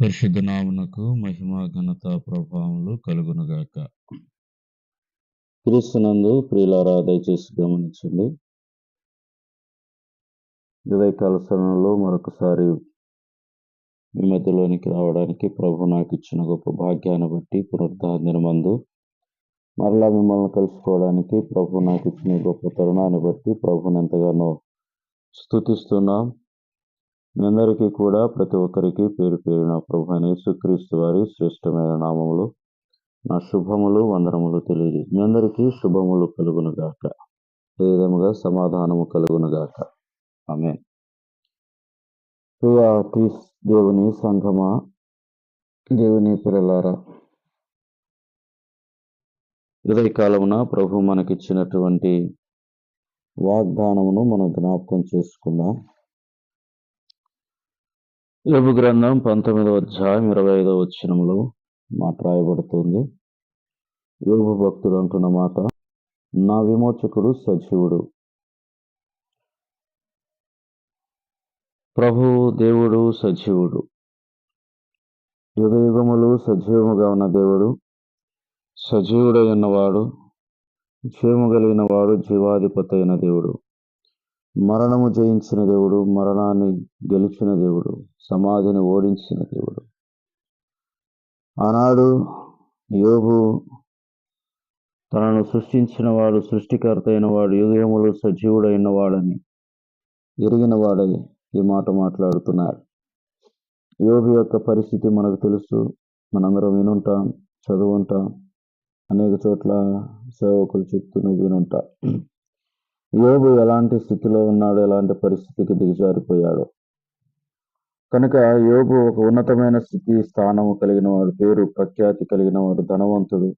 పరిశుద్ధ నామునకు మహిమ ఘనత ప్రభావములు కలుగునుగాక. క్రీస్తునందు ప్రియులారా దయచేసి గమనించండి. వివేకాల సమయంలో మరొకసారి మీ మధ్యలోనికి రావడానికి ప్రభు నాకు ఇచ్చిన గొప్ప భాగ్యాన్ని బట్టి పునరుద్ధారణ మందు మరలా మిమ్మల్ని కలుసుకోవడానికి ప్రభు నాకు ఇచ్చిన గొప్ప తరుణాన్ని బట్టి ప్రభుని ఎంతగానో స్థుతిస్తున్నాం మీ అందరికీ కూడా ప్రతి ఒక్కరికి పేరు పేరున ప్రభు యేసుక్రీస్తు వారి శ్రేష్టమైన నామములు. నా శుభములు వందనములు తెలియదు మీ అందరికీ శుభములు కలుగునుగాక ఏ విధముగా సమాధానము కలుగునుగాక ఆమె క్రీస్ దేవుని సంఘమా దేవుని పిల్లలారా. ఇరవై కాలమున ప్రభు మనకిచ్చినటువంటి వాగ్దానమును మనం జ్ఞాపకం చేసుకుందాం. యోగు గ్రంథం పంతొమ్మిదవ అధ్యాయం ఇరవై ఐదవ వచ్చినంలో మాట రాయబడుతుంది. యోగు భక్తుడు అంటున్న మాట నా విమోచకుడు సజీవుడు. ప్రభు దేవుడు సజీవుడు. యుగ యుగములు సజీవముగా ఉన్న దేవుడు సజీవుడై ఉన్నవాడు జీవము కలిగిన వాడు జీవాధిపతి అయిన దేవుడు. మరణము జయించిన దేవుడు మరణాన్ని గెలిచిన దేవుడు సమాధిని ఓడించిన దేవుడు. ఆనాడు యోగు తనను సృష్టించిన వాడు సృష్టికర్త అయిన వాడు యుగములు సజీవుడైన వాడని ఎరిగిన వాడై ఈ మాట మాట్లాడుతున్నాడు. యోగు యొక్క పరిస్థితి మనకు తెలుసు. మనందరం వినుంటాం చదువుంటాం అనేక చోట్ల సేవకులు చెప్తూనే వినుంటాం. యోబు ఎలాంటి స్థితిలో ఉన్నాడు ఎలాంటి పరిస్థితికి దిగజారిపోయాడు. కనుక యోబు ఒక ఉన్నతమైన స్థితి స్థానము కలిగిన వాడు పేరు ప్రఖ్యాతి కలిగిన వాడు ధనవంతుడు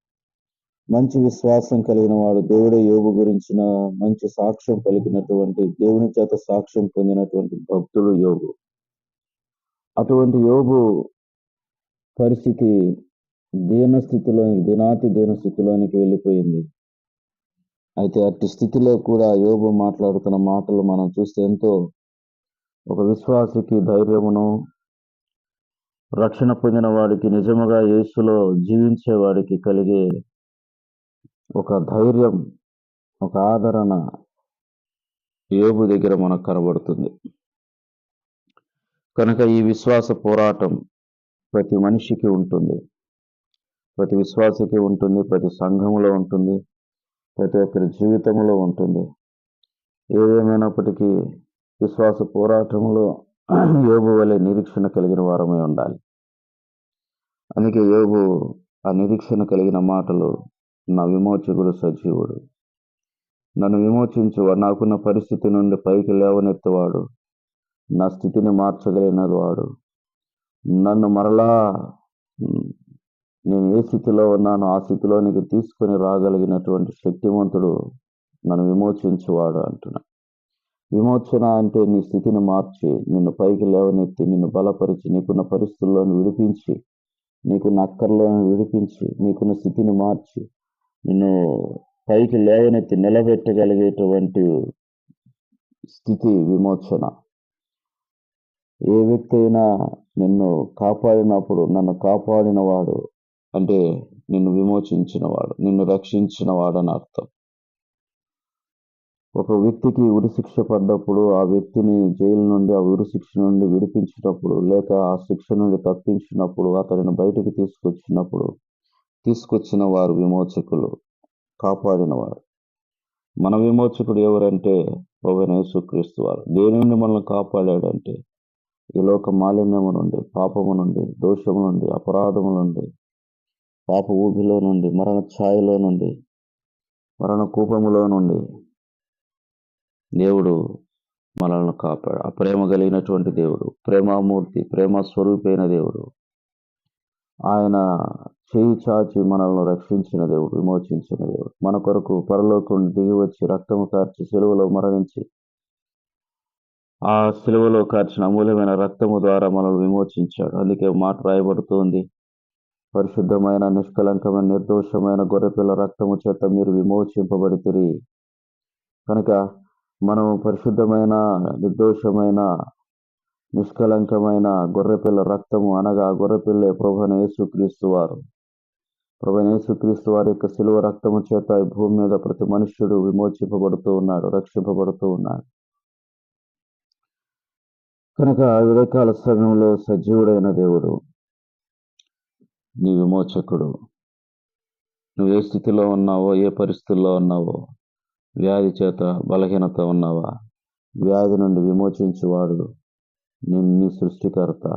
మంచి విశ్వాసం కలిగిన వాడు దేవుడే యోబు గురించిన మంచి సాక్ష్యం కలిగినటువంటి దేవుని చేత సాక్ష్యం పొందినటువంటి భక్తుడు యోగు అటువంటి యోగు పరిస్థితి దీన స్థితిలోనికి దినాతి దీన స్థితిలోనికి వెళ్ళిపోయింది. అయితే అట్టి స్థితిలో కూడా యోబు మాట్లాడుతున్న మాటలు మనం చూస్తే ఎంతో ఒక విశ్వాసికి ధైర్యమును రక్షణ పొందిన వాడికి నిజముగా యేసులో జీవించే వాడికి కలిగే ఒక ధైర్యం ఒక ఆదరణ యోబు దగ్గర మనకు కనబడుతుంది. కనుక ఈ విశ్వాస పోరాటం ప్రతి మనిషికి ఉంటుంది. ప్రతి విశ్వాసకి ఉంటుంది ప్రతి సంఘంలో ఉంటుంది. ప్రతి ఒక్కరి జీవితంలో ఉంటుంది. ఏదేమైనప్పటికీ విశ్వాస పోరాటంలో యోబు వలె నిరీక్షణ కలిగిన వారమై ఉండాలి. అందుకే యోబు ఆ నిరీక్షణ కలిగిన మాటలు నా విమోచకుడు సజీవుడు. నన్ను విమోచించువాడు నాకున్న పరిస్థితి నుండి పైకి లేవనెత్తేవాడు నా స్థితిని మార్చగలిగినది వాడు నన్ను మరలా నేను ఏ స్థితిలో ఉన్నానో ఆ స్థితిలోనికి తీసుకొని రాగలిగినటువంటి శక్తివంతుడు నన్ను విమోచించువాడు అంటున్నా. విమోచన అంటే నీ స్థితిని మార్చి నిన్ను పైకి లేవనెత్తి నిన్ను బలపరిచి నీకున్న పరిస్థితుల్లోని విడిపించి నీకున్న అక్కర్లోని విడిపించి నీకున్న స్థితిని మార్చి నిన్ను పైకి లేవనెత్తి నిలబెట్టగలిగేటువంటి స్థితి విమోచన. ఏ వ్యక్తి అయినా నిన్ను కాపాడినప్పుడు నన్ను కాపాడినవాడు అంటే నిన్ను విమోచించినవాడు నిన్ను రక్షించినవాడు అని అర్థం. ఒక వ్యక్తికి ఉరిశిక్ష పడ్డప్పుడు ఆ వ్యక్తిని జైలు నుండి ఆ ఉరిశిక్ష నుండి విడిపించినప్పుడు లేక ఆ శిక్ష నుండి తప్పించినప్పుడు అతడిని బయటికి తీసుకొచ్చినప్పుడు తీసుకొచ్చిన వారు విమోచకులు కాపాడినవారు. మన విమోచకుడు ఎవరంటే యేసుక్రీస్తు వారు. దేని నుండి మనల్ని కాపాడాడంటే ఈ లోక మాలిన్యము నుండి పాపము నుండి దోషము నుండి అపరాధము నుండి పాప ఊపిలో నుండి మరణ ఛాయలో నుండి మరణ కూపములో నుండి దేవుడు మనల్ని కాపాడు. ఆ ప్రేమ కలిగినటువంటి దేవుడు ప్రేమామూర్తి ప్రేమ స్వరూపైన దేవుడు ఆయన చేయి చాచి మనల్ని రక్షించిన దేవుడు విమోచించిన దేవుడు. మన కొరకు పరలోకం దిగి వచ్చి రక్తము కార్చి సెలవులో మరణించి ఆ సెలవులో కార్చిన అమూల్యమైన రక్తము ద్వారా మనల్ని విమోచించాడు. అందుకే మాట రాయబడుతోంది. పరిశుద్ధమైన నిష్కలంకమైన నిర్దోషమైన గొర్రెపిల్ల రక్తము చేత మీరు విమోచింపబడితిరి. కనుక మనం పరిశుద్ధమైన నిర్దోషమైన నిష్కలంకమైన గొర్రెపిల్ల రక్తము అనగా గొర్రెపిల్లే ప్రభుని యేసుక్రీస్తు వారు. ప్రభుని యేసుక్రీస్తు వారి యొక్క శిలువ రక్తము చేత ఈ భూమి మీద ప్రతి మనుష్యుడు విమోచింపబడుతూ ఉన్నాడు రక్షింపబడుతూ ఉన్నాడు. కనుక వివేకాల సమయంలో సజీవుడైన దేవుడు నీ విమోచకుడు. నువ్వు ఏ స్థితిలో ఉన్నావో ఏ పరిస్థితుల్లో ఉన్నావో వ్యాధి చేత బలహీనత ఉన్నావా? వ్యాధి నుండి విమోచించేవాడు నిన్ను నీ సృష్టికర్త.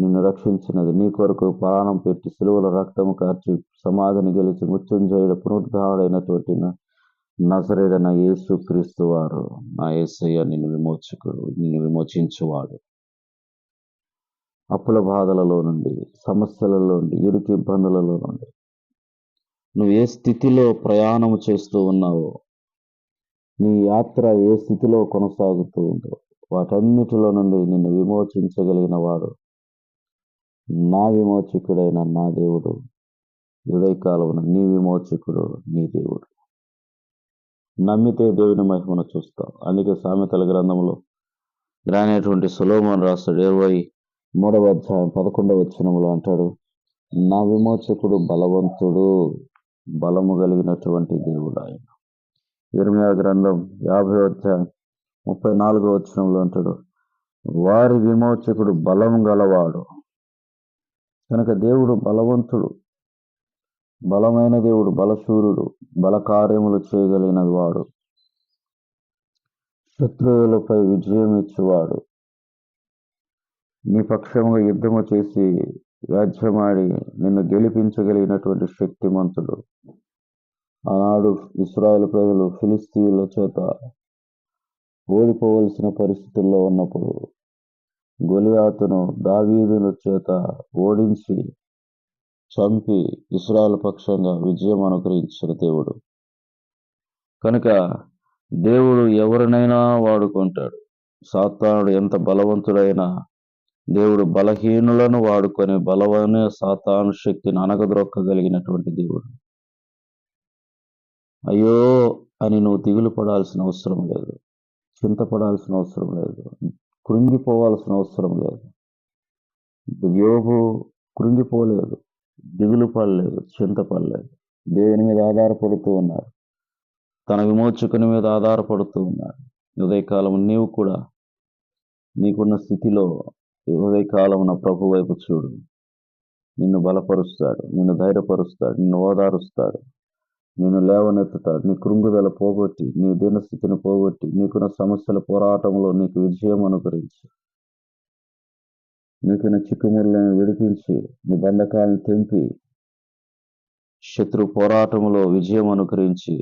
నిన్ను రక్షించినది నీ కొరకు ప్రాణం పెట్టి సిలువల రక్తము కార్చి సమాధిని గెలిచి మృత్యుంజయుడు పునరుద్ధారుడైనటువంటి నజరేడన యేసు క్రీస్తు వారు. నా యేసయ్య నిన్ను విమోచకుడు నిన్ను విమోచించువాడు. అప్పుల బాధలలో నుండి సమస్యలలో నుండి ఇరుకు ఇబ్బందులలో నుండి. నువ్వు ఏ స్థితిలో ప్రయాణం చేస్తూ ఉన్నావో నీ యాత్ర ఏ స్థితిలో కొనసాగుతూ ఉందో వాటన్నిటిలో నుండి నిన్ను విమోచించగలిగిన వాడు నా విమోచకుడైన నా దేవుడు. ఉదయకాలమున నీ విమోచకుడు నీ దేవుడు. నమ్మితే దేవుని మహిమను చూస్తాం అందుకే సామెతల గ్రంథంలో రానేటువంటి సులోమన్ రాస్తాడు ఇరవై మూడవ అధ్యాయం పదకొండవ వచ్చినములు అంటాడు నా విమోచకుడు బలవంతుడు బలము కలిగినటువంటి దేవుడు ఆయన. ఇరవై గ్రంథం యాభై అధ్యాయం ముప్పై నాలుగో వచనంలో అంటాడు వారి విమోచకుడు బలం గలవాడు. కనుక దేవుడు బలవంతుడు బలమైన దేవుడు బలశూరుడు బలకార్యములు చేయగలిగిన వాడు శత్రువులపై విజయం ఇచ్చేవాడు. నీ పక్షముగా యుద్ధము చేసి వ్యాజ్యమాడి నిన్ను గెలిపించగలిగినటువంటి శక్తిమంతుడు. ఆనాడు ఇస్రాయేల్ ప్రజలు ఫిలిస్తీన్ల చేత ఓడిపోవలసిన పరిస్థితుల్లో ఉన్నప్పుడు గొలియాతును దావీదుల చేత ఓడించి చంపి ఇస్రాయల్ పక్షంగా విజయం అనుగ్రహించిన దేవుడు. కనుక దేవుడు ఎవరినైనా వాడుకుంటాడు. సాతానుడు ఎంత బలవంతుడైనా దేవుడు బలహీనులను వాడుకొని బలమైన సాతాను శక్తిని అనగద్రొక్కగలిగినటువంటి దేవుడు. అయ్యో అని నువ్వు దిగులు పడాల్సిన అవసరం లేదు. చింతపడాల్సిన అవసరం లేదు. కృంగిపోవాల్సిన అవసరం లేదు. యోగు కృంగిపోలేదు. దిగులు పడలేదు. చింతపడలేదు దేవుని మీద ఆధారపడుతూ ఉన్నాడు తన విమోచకుని మీద ఆధారపడుతూ ఉన్నాడు ఉదయకాలం నీవు కూడా నీకున్న స్థితిలో ఉదయకాలమున ప్రభు వైపు చూడు. నిన్ను బలపరుస్తాడు నిన్ను ధైర్యపరుస్తాడు నిన్ను ఓదారుస్తాడు నిన్ను లేవనెత్తుతాడు నీ కృంగుదల పోగొట్టి నీ దీనస్థితిని పోగొట్టి నీకున్న సమస్యల పోరాటంలో నీకు విజయం అనుగ్రహించి. నీకున్న చిక్కుములను విడిపించి నీ బంధకాలను తెంపి శత్రు పోరాటంలో విజయం అనుగ్రహించి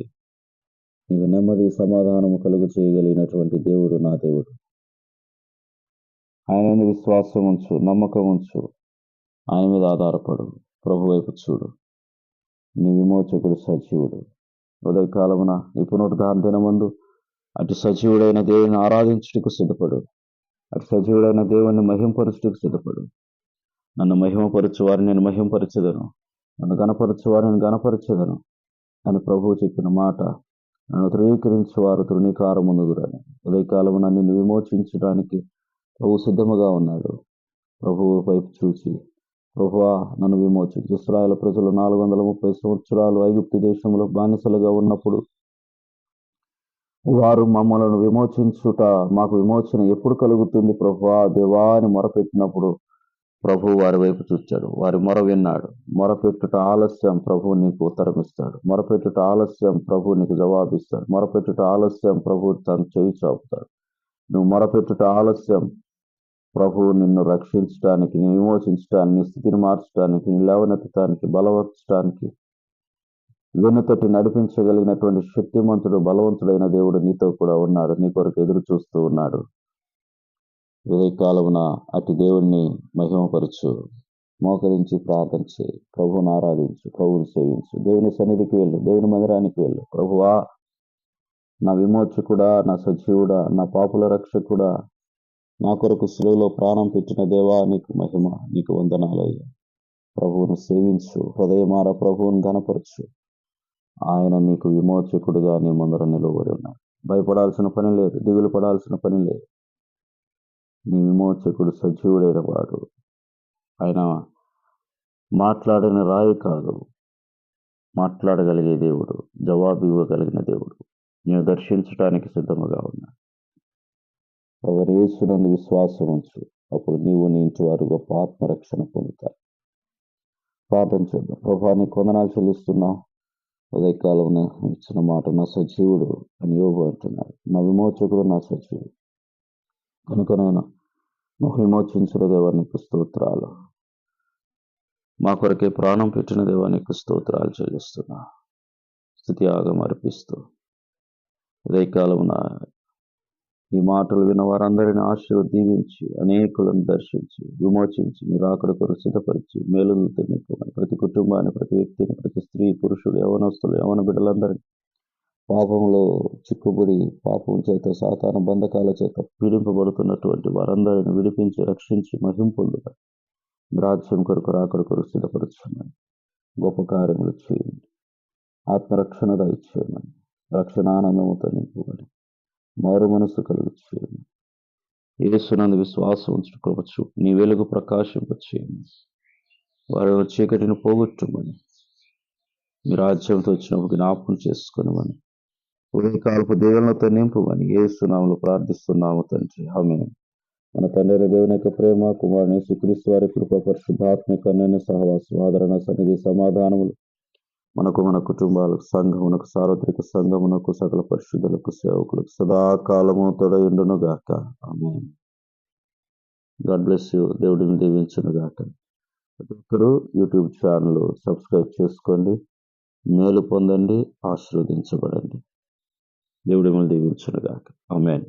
నీకు నెమ్మది సమాధానము కలుగు చేయగలిగినటువంటి దేవుడు నా దేవుడు. ఆయన మీద విశ్వాసం ఉంచు నమ్మకం ఉంచు ఆయన మీద ఆధారపడు. ప్రభు వైపు చూడు. నీ విమోచకుడు సజీవుడు. ఉదయకాలమున ఈ పునరుద్ధాన దినమందు అటు సజీవుడైన దేవుని ఆరాధించుటకు సిద్ధపడు. అటు సజీవుడైన దేవుని మహింపరచుటకు సిద్ధపడు. నన్ను మహిమపరచు వారిని నేను మహింపరచదను. నన్ను గణపరచు వారిని నేను గణపరచదను అని ప్రభువు చెప్పిన మాట నన్ను ధృవీకరించు వారు తృణీకారముందుగురని ఉదయకాలమున నిన్ను విమోచించడానికి ప్రభు సిద్ధముగా ఉన్నాడు. ప్రభువు వైపు చూసి ప్రభువా నన్ను విమోచించు ఇస్రాయల్ ప్రజలు నాలుగు వందల ముప్పై సంవత్సరాలు ఐగుప్తు దేశంలో బానిసలుగా ఉన్నప్పుడు వారు మమ్మలను విమోచించుట మాకు విమోచన ఎప్పుడు కలుగుతుంది ప్రభువా? దేవా అని మొరపెట్టినప్పుడు ప్రభు వారి వైపు చూచాడు. వారి మొర విన్నాడు. మొరపెట్టుట ఆలస్యం ప్రభు నీకు ఉత్తరం ఇస్తాడు. మొరపెట్టుట ఆలస్యం ప్రభు నీకు జవాబిస్తాడు మొరపెట్టుట ఆలస్యం ప్రభు తను చేయి చాపుతాడు. నువ్వు మొరపెట్టుట ఆలస్యం. ప్రభు నిన్ను రక్షించడానికి విమోచించడానికి నీ స్థితిని మార్చడానికి నీ లేవనెత్తడానికి బలపరచడానికి వెనుతటి నడిపించగలిగినటువంటి శక్తిమంతుడు బలవంతుడైన దేవుడు నీతో కూడా ఉన్నాడు నీ కొరకు ఎదురు చూస్తూ ఉన్నాడు. విదయకాలమున అటు దేవుణ్ణి మహిమపరచు మోకరించి ప్రార్థన చేయి. ప్రభువుని ఆరాధించు ప్రభువుని సేవించు. దేవుని సన్నిధికి వెళ్ళు దేవుని మందిరానికి వెళ్ళు. ప్రభువా నా విమోచకుడా నా సజీవుడా నా పాపుల రక్షకుడా నా కొరకు సులువులో ప్రాణం పెట్టిన దేవా నీకు మహిమ నీకు వందనాలయ్యా ప్రభువును సేవించు హృదయమార ప్రభువును ఘనపరచు. ఆయన నీకు విమోచకుడుగా నీ ముందర నిలబడి ఉన్నాడు. భయపడాల్సిన పని లేదు దిగులు పడాల్సిన పని లేదు. నీ విమోచకుడు సజీవుడైన వాడు. ఆయన మాట్లాడిన రాయి కాదు మాట్లాడగలిగే దేవుడు జవాబు ఇవ్వగలిగిన దేవుడు. నేను దర్శించడానికి సిద్ధముగా ఉన్నా. ఎవరు విశ్వాసం ఉంచు. అప్పుడు నీవు నీ ఇంటి వారు గొప్ప ఆత్మరక్షణ పొందుతారు. ప్రార్థన చేద్దాం. ప్రభా నీ కొందనాలు చెల్లిస్తున్నావు ఉదయకాలం ఇచ్చిన మాట నా సజీవుడు అని యోగు అంటున్నాడు. నా విమోచకుడు నా సజీవుడు. కనుక నేను నువ్వు విమోచించిన దేవానికి స్తోత్రాలు. మా కొరకే ప్రాణం పెట్టిన దేవానికి స్తోత్రాలు చెల్లిస్తున్నా. స్థుతి ఆగం అర్పిస్తూ ఉదయకాలమున ఈ మాటలు విన్న వారందరిని ఆశలు దీవించి అనేకులను దర్శించి విమోచించి మీరు అక్కడ కొరకు సిద్ధపరిచి మేలులతో నింపుమని ప్రతి కుటుంబాన్ని ప్రతి వ్యక్తిని ప్రతి స్త్రీ పురుషులు యవనస్తులు యవన బిడ్డలందరినీ పాపంలో చిక్కుబడి పాపం చేత సాతాన బంధకాల చేత పీడింపబడుతున్నటువంటి వారందరిని విడిపించి రక్షించి మహింపొందుగా రాజ్యం కొరకు రాకడ కొరకు సిద్ధపరచున్నాను గొప్ప కార్యములు చేయండి. ఆత్మరక్షణ దయచేయమని. రక్షణానందముతో ఆనందముతో నింపుమని మారు మనస్సు కలుగు చేయండి ఏసునందు విశ్వాసం ఉంచుకోవచ్చు నీ వెలుగు ప్రకాశింపచేయండి వారి చీకటిని పోగొట్టుమని మీ రాజ్యంతో వచ్చినప్పుడు జ్ఞాపకం చేసుకునమని ఉదయకాలపు దేవులతో నింపుమని ఏసునాములు ప్రార్థిస్తున్నాము తండ్రి. ఆమె మన తండ్రి దేవుని యొక్క ప్రేమ కుమారుని సుక్రీస్తు వారి కృప పరిశుద్ధాత్మిక నేను సహవాసం ఆదరణ సన్నిధి సమాధానములు మనకు మన కుటుంబాలకు సంఘమునకు సార్వత్రిక సంఘమునకు సకల పరిశుద్ధులకు సేవకులకు సదాకాలము తొడయుండును గాక ఆమె గాడ్ బ్లెస్ యూ. దేవుడిని దీవించును గాక ప్రతి ఒక్కరూ యూట్యూబ్ ఛానల్ సబ్స్క్రైబ్ చేసుకోండి. మేలు పొందండి. ఆశీర్వదించబడండి. దేవుడి మిమ్మల్ని దీవించును గాక ఆమెన్.